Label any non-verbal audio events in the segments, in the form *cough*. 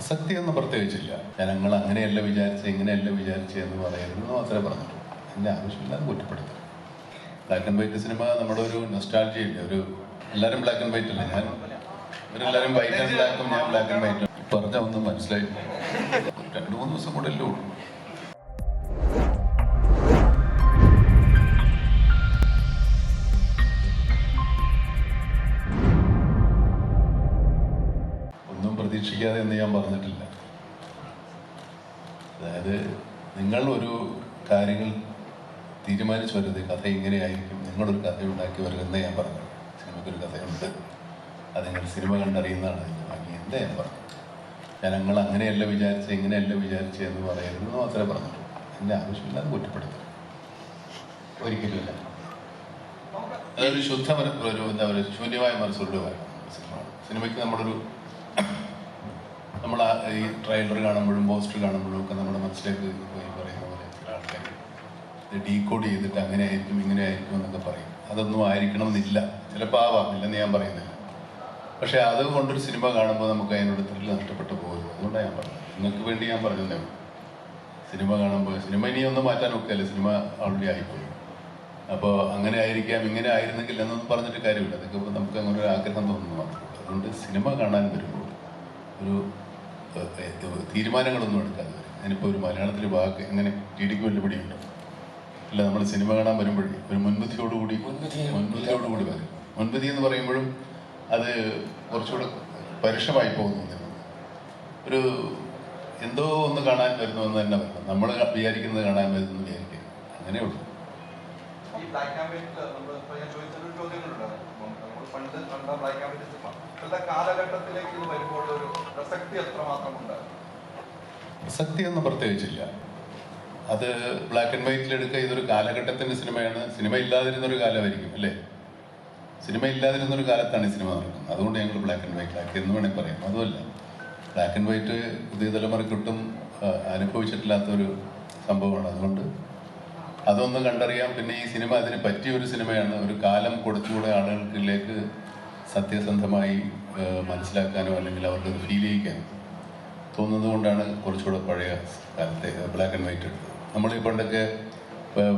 പ്രസക്തിയൊന്നും പ്രത്യേകിച്ചില്ല. ജനങ്ങൾ അങ്ങനെയല്ല വിചാരിച്ച് ഇങ്ങനെയല്ല വിചാരിച്ച് എന്ന് പറയുന്നത് മാത്രമേ പറഞ്ഞിട്ടുള്ളൂ. എന്റെ ആവശ്യമില്ലാതെ കുറ്റപ്പെടുത്തരുത് ബ്ലാക്ക് ആൻഡ് വൈറ്റ് സിനിമ നമ്മുടെ ഒരു നൊസ്റ്റാൾജി ഇല്ല? ഒരു എല്ലാവരും ബ്ലാക്ക് ആൻഡ് വൈറ്റ് അല്ലേ? ഞാൻ ഇവരെല്ലാവരും വൈറ്റ് ആൻഡ് ബ്ലാക്കും ഞാൻ ബ്ലാക്ക് ആൻഡ് വൈറ്റും പറഞ്ഞ ഒന്നും മനസ്സിലായില്ല രണ്ട് മൂന്ന് ദിവസം കൂടെ അല്ലേ ഉള്ളൂ. എന്ന് ഞാൻ പറഞ്ഞിട്ടില്ല. അതായത് നിങ്ങൾ ഒരു കാര്യങ്ങൾ തീരുമാനിച്ചു വരുന്നത് കഥ ഇങ്ങനെയായിരിക്കും നിങ്ങളൊരു കഥ ഉണ്ടാക്കി വരുമെന്ന് ഞാൻ പറഞ്ഞു. സിനിമയ്ക്കൊരു കഥയുണ്ട്. അത് നിങ്ങൾ സിനിമ കണ്ടറിയുന്നതാണ്. അതിന്റെ ബാക്കി എന്താ ഞാൻ പറഞ്ഞു. ജനങ്ങൾ അങ്ങനെയല്ല വിചാരിച്ച് ഇങ്ങനെയല്ല വിചാരിച്ച് എന്ന് പറയരുതെന്ന് മാത്രമേ പറഞ്ഞിട്ടുള്ളൂ. എന്റെ ആവശ്യമില്ലാതെ കുറ്റപ്പെടുത്തരുത് ഒരിക്കലുമില്ല അതൊരു ശുദ്ധ ഒരു എന്താ പറയുക ശൂന്യമായ മനസ്സോട് സിനിമ സിനിമയ്ക്ക് നമ്മളൊരു നമ്മൾ ഈ ട്രെയിലർ കാണുമ്പോഴും പോസ്റ്റർ കാണുമ്പോഴും ഒക്കെ നമ്മുടെ മനസ്സിലേക്ക് പറയുന്ന പോലെ ചില ആൾക്കാർ ഡീകോഡ് ചെയ്തിട്ട് അങ്ങനെ ആയിരിക്കും ഇങ്ങനെ ആയിരിക്കും എന്നൊക്കെ പറയും. അതൊന്നും ആയിരിക്കണം എന്നില്ല ചിലപ്പോൾ ആവാം ഇല്ലെന്ന് ഞാൻ പറയുന്നില്ല. പക്ഷേ അത് കൊണ്ടൊരു സിനിമ കാണുമ്പോൾ നമുക്ക് അതിനോട് ത്രില്ല് നഷ്ടപ്പെട്ടു പോകുന്നു. അതുകൊണ്ടാണ് ഞാൻ പറഞ്ഞത്. നിങ്ങൾക്ക് വേണ്ടി ഞാൻ പറഞ്ഞതേ സിനിമ കാണുമ്പോൾ സിനിമ ഇനി ഒന്നും മാറ്റാൻ ഒക്കെയല്ലേ സിനിമ ഓൾറെഡി ആയിപ്പോയി. അപ്പോൾ അങ്ങനെ ആയിരിക്കാം ഇങ്ങനെ ആയിരുന്നെങ്കിൽ എന്നൊന്നും പറഞ്ഞിട്ട് കാര്യമില്ല. അതൊക്കെ നമുക്ക് അങ്ങനെ ഒരു ആഗ്രഹം തോന്നുന്നു അതുകൊണ്ട് സിനിമ കാണാൻ വരുമ്പോൾ ഒരു തീരുമാനങ്ങളൊന്നും എടുക്കാതെ. ഞാനിപ്പോൾ ഒരു മലയാളത്തിൽ വാക്ക് എങ്ങനെ ടിഡിക്ക് വല്ല ഉണ്ട് അല്ല നമ്മൾ സിനിമ കാണാൻ വരുമ്പോഴേ ഒരു മുൻപതിയോടുകൂടി മുൻവിധിയോടുകൂടി വരും. മുൻവിധി എന്ന് പറയുമ്പോഴും അത് കുറച്ചുകൂടെ പരുഷമായി പോകുന്നു ഒരു എന്തോ ഒന്ന് കാണാൻ വരുന്നു എന്ന് തന്നെ വരണം. നമ്മൾ വിചാരിക്കുന്നത് കാണാൻ വരുന്നു വിചാരിക്കുക അങ്ങനെയുള്ളൂ. ബ്ലാക്ക് ആൻഡ് വൈറ്റ് നമ്മൾ ഇപ്പൊ ഞാൻ ചോദിച്ചൊരു ചോദ്യങ്ങളുണ്ട്. നമ്മൾ പണ്ട് കണ്ട ബ്ലാക്ക് ആൻഡ് വൈറ്റ് സിനിമ ഇപ്പോഴത്തെ കാലഘട്ടത്തിലേക്ക് ഇത് വരുമ്പോൾ ഒരു പ്രസക്തി എത്രമാത്രമുണ്ട് പ്രസക്തിയൊന്നും പ്രത്യേകിച്ചില്ല. അത് ബ്ലാക്ക് ആൻഡ് വൈറ്റിൽ എടുക്കുക ഇതൊരു കാലഘട്ടത്തിന്റെ സിനിമയാണ്. സിനിമ ഇല്ലാതിരുന്നൊരു കാലമായിരിക്കും അല്ലേ? സിനിമ ഇല്ലാതിരുന്നൊരു കാലത്താണ് ഈ സിനിമ നടക്കുന്നത്. അതുകൊണ്ട് ഞങ്ങൾ ബ്ലാക്ക് ആൻഡ് വൈറ്റ് ആക്കി എന്ന് വേണമെങ്കിൽ പറയാം. അതുമല്ല ബ്ലാക്ക് ആൻഡ് വൈറ്റ് പുതിയ തലമുറയ്ക്കൊട്ടും അനുഭവിച്ചിട്ടില്ലാത്തൊരു സംഭവമാണ്. അതുകൊണ്ട് അതൊന്ന് കണ്ടറിയാം. പിന്നെ ഈ സിനിമ അതിന് പറ്റിയ ഒരു സിനിമയാണ്. ഒരു കാലം കൊടുത്തുകൂടെ ആളുകൾക്കിലേക്ക് സത്യസന്ധമായി മനസ്സിലാക്കാനോ അല്ലെങ്കിൽ അവർക്ക് ഫീൽ ചെയ്യിക്കാനോ തോന്നുന്നത് കൊണ്ടാണ് കുറച്ചുകൂടെ പഴയ കാലത്തെ ബ്ലാക്ക് ആൻഡ് വൈറ്റ് എടുത്തത്. നമ്മൾ ഈ പണ്ടൊക്കെ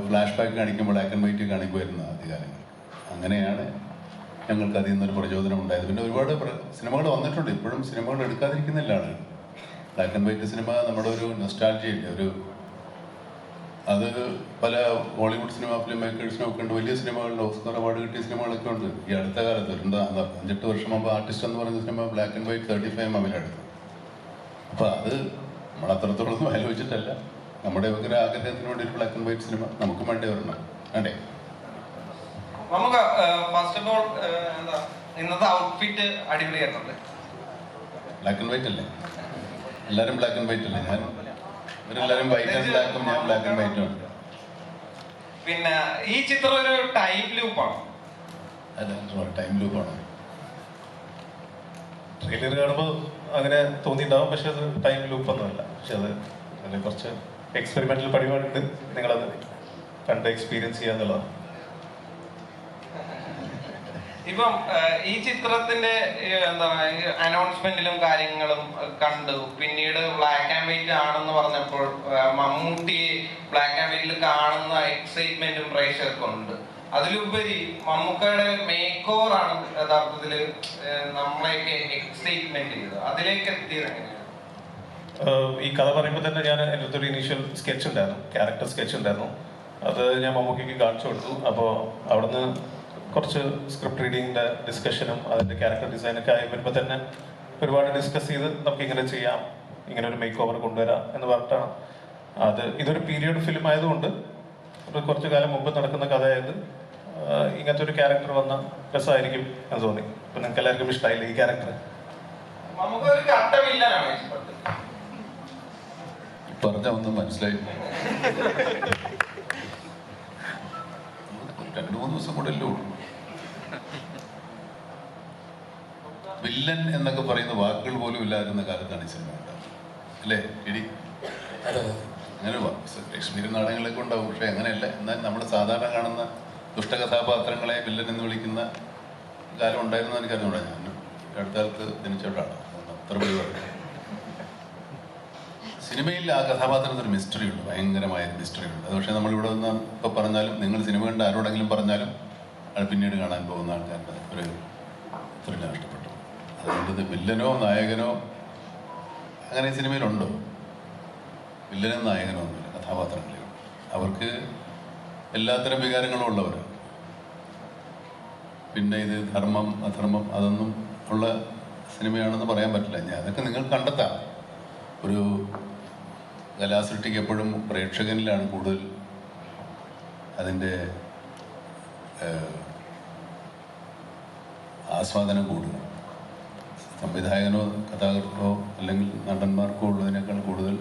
ഫ്ലാഷ് ബാക്ക് കാണിക്കുമ്പോൾ ബ്ലാക്ക് ആൻഡ് വൈറ്റ് കാണിക്കുമായിരുന്നു ആദ്യകാലങ്ങൾ അങ്ങനെയാണ് ഞങ്ങൾക്ക് അതിൽ നിന്നൊരു പ്രചോദനം ഉണ്ടായത്. പിന്നെ ഒരുപാട് സിനിമകൾ വന്നിട്ടുണ്ട്. ഇപ്പോഴും സിനിമകൾ എടുക്കാതിരിക്കുന്നില്ല ആളുകൾ. ബ്ലാക്ക് ആൻഡ് വൈറ്റ് സിനിമ നമ്മുടെ ഒരു നെസ്റ്റാൾജിയല്ലേ ഒരു അത് പല ബോളിവുഡ് സിനിമ ഫിലിം മേക്കേഴ്സിനും ഒക്കെ ഉണ്ട്. വലിയ സിനിമകളിൽ ഓസ്കർ അവാർഡ് കിട്ടിയ സിനിമകളൊക്കെ ഉണ്ട്. ഈ അടുത്ത കാലത്ത് രണ്ട് അഞ്ചെട്ട് വർഷം മുമ്പ് ആർട്ടിസ്റ്റ് എന്ന് പറയുന്ന cinema black and white thirty five എമ്മിലെടുത്തു അപ്പൊ അത് നമ്മൾ അത്രത്തോളം ആലോചിച്ചിട്ടല്ല. നമ്മുടെ ഒരു ആഗ്രഹത്തിന് വേണ്ടി ഒരു ബ്ലാക്ക് ആൻഡ് വൈറ്റ് സിനിമ നമുക്ക് വേണ്ടി വരണം. വേണ്ടേ നമുക്ക് ഫസ്റ്റ് ഓഫ് ഓൾ എന്താ ഇന്നത്തെ ഔട്ട്ഫിറ്റ് അടിപൊളിയായിരുന്നുണ്ട് ബ്ലാക്ക് ആൻഡ് വൈറ്റ് അല്ലേ? എല്ലാരും ബ്ലാക്ക് ആൻഡ് വൈറ്റ് അല്ലേ? ഞാൻ ഇവരെല്ലാവരും വൈറ്റ് ആൻഡ് ബ്ലാക്കും ഞാൻ ബ്ലാക്ക് ആൻഡ് വൈറ്റും ഉണ്ട്. പിന്നെ ഈ ചിത്രം ഒരു ടൈം ലൂപ്പാണ് അല്ല ടൈം ലൂപ്പാണ് ട്രെയിലർ കാണുമ്പോൾ അങ്ങനെ തോന്നിയിട്ടുണ്ടാവും പക്ഷെ അത് ടൈം ലൂപ്പ് ഒന്നുമല്ല പക്ഷെ അത് അതിന് കുറച്ച് എക്സ്പെരിമെന്റൽ പരിപാടിയുണ്ട് നിങ്ങളത് കണ്ട് എക്സ്പീരിയൻസ് ചെയ്യാന്നുള്ളതാണ് ഇപ്പം ഈ ചിത്രത്തിന്റെ എന്താ അനൗൺസ്മെന്റിലും കാര്യങ്ങളും കണ്ടു. പിന്നീട് ബ്ലാക്ക് ആൻഡ് വൈറ്റ് ആണെന്ന് പറഞ്ഞപ്പോൾ മമ്മൂട്ടി ബ്ലാക്ക് ആൻഡ് വൈറ്റിൽ കാണുന്ന എക്സൈറ്റ്മെന്റും പ്രേക്ഷകർക്കുണ്ട് അതിലുപരി മമ്മൂക്കയുടെ മേക്ക് ഓവർ ആണ് യഥാർത്ഥത്തിൽ നമ്മളെയൊക്കെ എക്സൈറ്റ്മെന്റ് ചെയ്തത്. അതിലേക്ക് എത്തിയത് ഈ കഥ പറയുമ്പോൾ തന്നെ ഞാൻ എന്റെ അടുത്തൊരു ഇനീഷ്യൽ സ്കെച്ച് ഉണ്ടായിരുന്നു. ക്യാരക്ടർ സ്കെച്ച് ഉണ്ടായിരുന്നു. അത് ഞാൻ മമ്മൂക്കിക്ക് കാണിച്ചു കൊടുത്തു. അപ്പോൾ അവിടുന്ന് കുറച്ച് സ്ക്രിപ്റ്റ് റീഡിങ്ങിന്റെ ഡിസ്കഷനും അതിന്റെ ക്യാരക്ടർ ഡിസൈനൊക്കെ ആയി വരുമ്പോൾ തന്നെ ഒരുപാട് ഡിസ്കസ് ചെയ്ത് നമുക്ക് ഇങ്ങനെ ചെയ്യാം ഇങ്ങനെ ഒരു മേക്ക് ഓവർ കൊണ്ടുവരാം എന്ന് പറഞ്ഞിട്ടാണ്. അത് ഇതൊരു പീരിയഡ് ഫിലിം ആയതുകൊണ്ട് ഒരു കുറച്ച് കാലം മുമ്പ് നടക്കുന്ന കഥയായത് ഇങ്ങനത്തെ ഒരു ക്യാരക്ടർ വന്ന രസമായിരിക്കും എന്ന് തോന്നി. ഇപ്പം നിങ്ങൾക്ക് എല്ലാവർക്കും ഇഷ്ടമായില്ല ഈ ക്യാരക്ടർ പറഞ്ഞ ഒന്നും മനസ്സിലായി. *laughs* രണ്ടു മൂന്ന് ദിവസം കൂടെ അല്ലേ ഉള്ളൂ. വില്ലൻ എന്നൊക്കെ പറയുന്ന വാക്കുകൾ പോലും ഇല്ലാതിരുന്ന കാലത്താണ് ഈ സിനിമ അല്ലേ ഇടി അങ്ങനെ ലക്ഷ്മീരി ലക്ഷ്മി നാടകങ്ങളൊക്കെ ഉണ്ടാവും. പക്ഷെ അങ്ങനെയല്ല. എന്നാൽ നമ്മൾ സാധാരണ കാണുന്ന ദുഷ്ടകഥാപാത്രങ്ങളെ വില്ലൻ എന്ന് വിളിക്കുന്ന കാലം ഉണ്ടായിരുന്നു എനിക്ക് അറിഞ്ഞു ഞാൻ അടുത്തകാലത്ത് അടുത്ത കാലത്ത് ജനിച്ചോട്ടാണ് അത്ര പരിപാടി സിനിമയിൽ ആ കഥാപാത്രത്തിന് ഒരു മിസ്റ്ററി ഉണ്ട്. ഭയങ്കരമായ മിസ്റ്ററി ഉണ്ട്. അത് പക്ഷേ നമ്മളിവിടെ നിന്ന് ഇപ്പോൾ പറഞ്ഞാലും നിങ്ങൾ സിനിമ കണ്ട് ആരോടെങ്കിലും പറഞ്ഞാലും അത് പിന്നീട് കാണാൻ പോകുന്ന ആൾക്കാരുടെ ഒരു ത്രില്ല നഷ്ടപ്പെട്ടു. അതുകൊണ്ട് വില്ലനോ നായകനോ അങ്ങനെ സിനിമയിലുണ്ടോ? വില്ലനും നായകനോ ഒന്നുമില്ല കഥാപാത്രങ്ങളേ അവർക്ക് എല്ലാത്തരം വികാരങ്ങളും ഉള്ളവരാണ് പിന്നെ ഇത് ധർമ്മം അധർമ്മം അതൊന്നും ഉള്ള സിനിമയാണെന്ന് പറയാൻ പറ്റില്ല. ഞാൻ അതൊക്കെ നിങ്ങൾ കണ്ടെത്താം. ഒരു കലാസൃഷ്ടിക്ക് എപ്പോഴും പ്രേക്ഷകനിലാണ് കൂടുതൽ അതിന്റെ ആസ്വാദനം കൂടുക സംവിധായകനോ കഥാകൃത്തോ അല്ലെങ്കിൽ നടന്മാർക്കോ ഉള്ളതിനേക്കാൾ കൂടുതൽ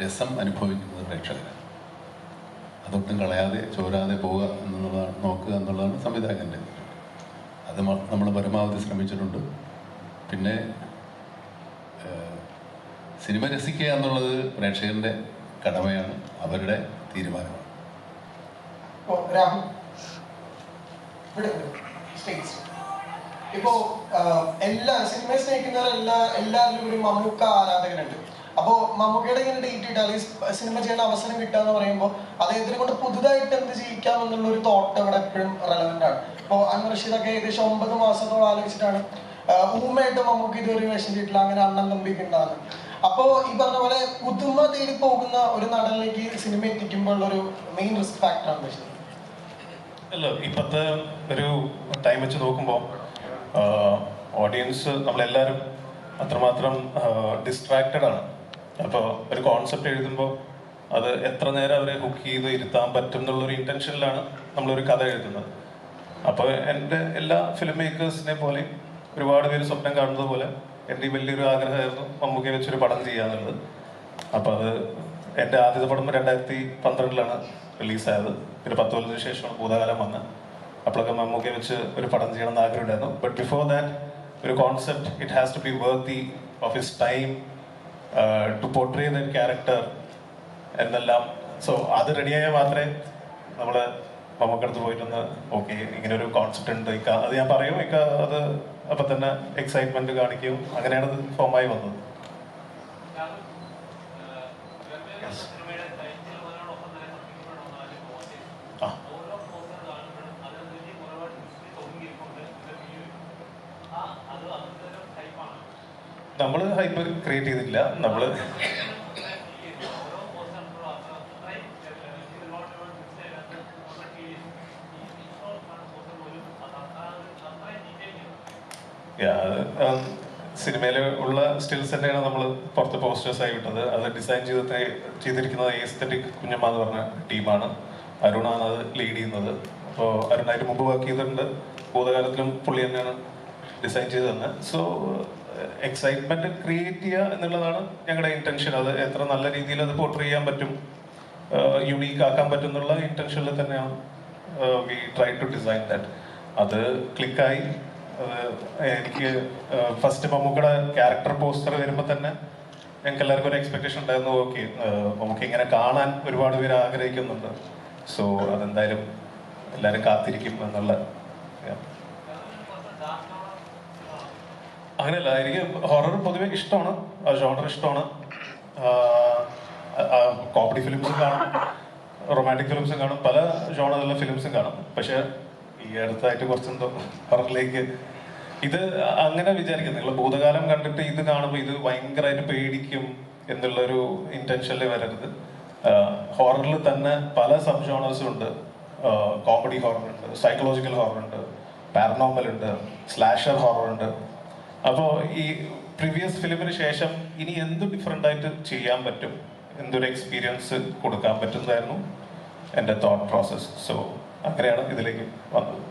രസം അനുഭവിക്കുന്നത് പ്രേക്ഷകരാണ്. അതൊട്ടും കളയാതെ ചോരാതെ പോവുക എന്നുള്ളതാണ് നോക്കുക എന്നുള്ളതാണ് സംവിധായകന്റെ അത് നമ്മൾ പരമാവധി ശ്രമിച്ചിട്ടുണ്ട്. പിന്നെ സിനിമ രസിക്കുക എന്നുള്ളത് പ്രേക്ഷകന്റെ കടമയാണ് അവരുടെ തീരുമാനമാണ്. രാഹുൽ സ്റ്റേറ്റ്സ് ഇപ്പോ എല്ലാ സിനിമയെ സ്നേഹിക്കുന്നവരെല്ലാ എല്ലാവരിലും ഒരു മമ്മൂക്ക ആരാധകനുണ്ട് അപ്പോ മമ്മൂക്കയുടെ ഇങ്ങനെ ഡേറ്റ് ഇട്ടാൽ അല്ലെങ്കിൽ സിനിമ ചെയ്യേണ്ട അവസരം കിട്ടുക എന്ന് പറയുമ്പോൾ അദ്ദേഹത്തിനെ കൊണ്ട് പുതുതായിട്ട് എന്ത് ചെയ്യിക്കാം എന്നുള്ള ഒരു തോട്ട് അവിടെ എപ്പോഴും റെലവെന്റ് ആണ്. ഇപ്പോൾ അന്ന് റഷീദൊക്കെ ഏകദേശം ഒമ്പത് മാസത്തോളം ആലോചിച്ചിട്ടാണ് ഊമയായിട്ട് മമ്മൂക്ക ഇതുവരെ വേഷം ചെയ്തിട്ടില്ല അങ്ങനെ അണ്ണൻ തമ്പി ഉണ്ടാകുന്നത് അപ്പോ ഈ പറഞ്ഞ പോലെ പുതുമ തേടി പോകുന്ന ഒരു നടനിലേക്ക് സിനിമ എത്തിക്കുമ്പോൾ ഉള്ള ഒരു മെയിൻ റിസ്ക് ഫാക്ടറാണ് പക്ഷേ അല്ല ഇപ്പോഴത്തെ ഒരു ടൈം വെച്ച് നോക്കുമ്പോൾ ഓഡിയൻസ് നമ്മളെല്ലാവരും അത്രമാത്രം ഡിസ്ട്രാക്റ്റഡ് ആണ്. അപ്പോൾ ഒരു കോൺസെപ്റ്റ് എഴുതുമ്പോൾ അത് എത്ര നേരം അവരെ ഹുക്ക് ചെയ്ത് ഇരുത്താൻ പറ്റും എന്നുള്ളൊരു ഇന്റൻഷനിലാണ് നമ്മളൊരു കഥ എഴുതുന്നത്. അപ്പോൾ എന്റെ എല്ലാ ഫിലിം മേക്കേഴ്സിനെ പോലെയും ഒരുപാട് പേര് സ്വപ്നം കാണുന്നത് പോലെ എന്റെ ഈ വലിയൊരു ആഗ്രഹമായിരുന്നു മമ്മൂക്കെ വെച്ചൊരു പടം ചെയ്യാന്നുള്ളത്. അപ്പോൾ അത് എന്റെ ആദ്യത്തെ പടം രണ്ടായിരത്തി പന്ത്രണ്ടിലാണ് റിലീസായത്. പിന്നെ പത്ത് കൊല്ലത്തിന് ശേഷമാണ് ഭൂതകാലം വന്ന്. അപ്പോഴൊക്കെ മമ്മൂക്കെ വെച്ച് ഒരു പടം ചെയ്യണം എന്ന് ആഗ്രഹമുണ്ടായിരുന്നു. ബട്ട് ബിഫോർ ദാറ്റ് ഒരു concept it has to be worthy of his time to portray the character എന്നെല്ലാം. സോ അത് റെഡിയായാൽ മാത്രമേ നമ്മൾ മമ്മക്കടുത്ത് പോയിട്ടൊന്ന് ഓക്കെ ഇങ്ങനെ ഒരു കോൺസെപ്റ്റ് ഉണ്ട്. ഇക്ക അത് ഞാൻ പറയും. ഇക്ക അത് അപ്പം തന്നെ എക്സൈറ്റ്മെന്റ് കാണിക്കും. അങ്ങനെയാണ് ഫോമായി വന്നത്. നമ്മൾ ഹൈപ്പ് ക്രിയേറ്റ് ചെയ്തിട്ടില്ല. നമ്മൾ സിനിമയിൽ ഉള്ള സ്റ്റിൽസ് തന്നെയാണ് നമ്മൾ പുറത്ത് പോസ്റ്റേഴ്സ് ആയി വിട്ടത് അത് ഡിസൈൻ ചെയ്ത് ചെയ്തിരിക്കുന്നത് എസ്തറ്റിക് കുഞ്ഞമ്മ എന്ന് പറഞ്ഞ ടീമാണ്. അരുണാണ് അത് ലീഡ് ചെയ്യുന്നത്. അപ്പോൾ അരുണായിട്ട് മുമ്പ് വർക്ക് ചെയ്തിട്ടുണ്ട്. ഭൂതകാലത്തിലും പുള്ളി തന്നെയാണ് ഡിസൈൻ ചെയ്ത് തന്നെ. സോ എക്സൈറ്റ്മെന്റ് ക്രിയേറ്റ് ചെയ്യുക എന്നുള്ളതാണ് ഞങ്ങളുടെ ഇന്റൻഷൻ അത് എത്ര നല്ല രീതിയിൽ അത് പോർട്ട് ചെയ്യാൻ പറ്റും യുണീക്ക് ആക്കാൻ പറ്റും എന്നുള്ള ഇന്റൻഷനിൽ തന്നെയാണ് we try to design that അത് ക്ലിക്കായി എനിക്ക് ഫസ്റ്റ് മമ്മൂക്കയുടെ ക്യാരക്ടർ പോസ്റ്റർ വരുമ്പോൾ തന്നെ ഞങ്ങൾക്ക് എല്ലാവർക്കും ഒരു എക്സ്പെക്ടേഷൻ ഉണ്ടായിരുന്നു. ഓക്കെ നമുക്ക് ഇങ്ങനെ കാണാൻ ഒരുപാട് പേര് ആഗ്രഹിക്കുന്നുണ്ട്. സോ അതെന്തായാലും എല്ലാവരും കാത്തിരിക്കും എന്നുള്ള അങ്ങനെയല്ല എനിക്ക് ഹൊറർ പൊതുവെ ഇഷ്ടമാണ്. ജോണർ ഇഷ്ടമാണ്. കോമഡി ഫിലിംസും കാണും റൊമാന്റിക് ഫിലിംസും കാണും പല ജോണറുള്ള ഫിലിംസും കാണും. പക്ഷെ ഈ അടുത്തായിട്ട് കുറച്ചെന്തോ ഹൊററിലേക്ക് ഇത് അങ്ങനെ വിചാരിക്കും നിങ്ങൾ ഭൂതകാലം കണ്ടിട്ട് ഇത് കാണുമ്പോൾ ഇത് ഭയങ്കരമായിട്ട് പേടിക്കും എന്നുള്ളൊരു ഇന്റൻഷനിൽ വരരുത്. ഹൊററിൽ തന്നെ പല സബ് ജോണേഴ്സും ഉണ്ട് കോമഡി ഹൊറർ ഉണ്ട് സൈക്കോളജിക്കൽ ഹൊറർ ഉണ്ട് പാരനോമൽ ഉണ്ട് സ്ലാഷർ ഹൊറർ ഉണ്ട്. അപ്പോൾ ഈ പ്രീവിയസ് ഫിലിമിന് ശേഷം ഇനി എന്ത് ഡിഫറെന്റ് ആയിട്ട് ചെയ്യാൻ പറ്റും? എന്തൊരു എക്സ്പീരിയൻസ് കൊടുക്കാൻ പറ്റുന്നതായിരുന്നു എന്റെ തോട്ട് പ്രോസസ്സ് സോ അങ്ങനെയാണ് ഇതിലേക്ക് വന്നത്.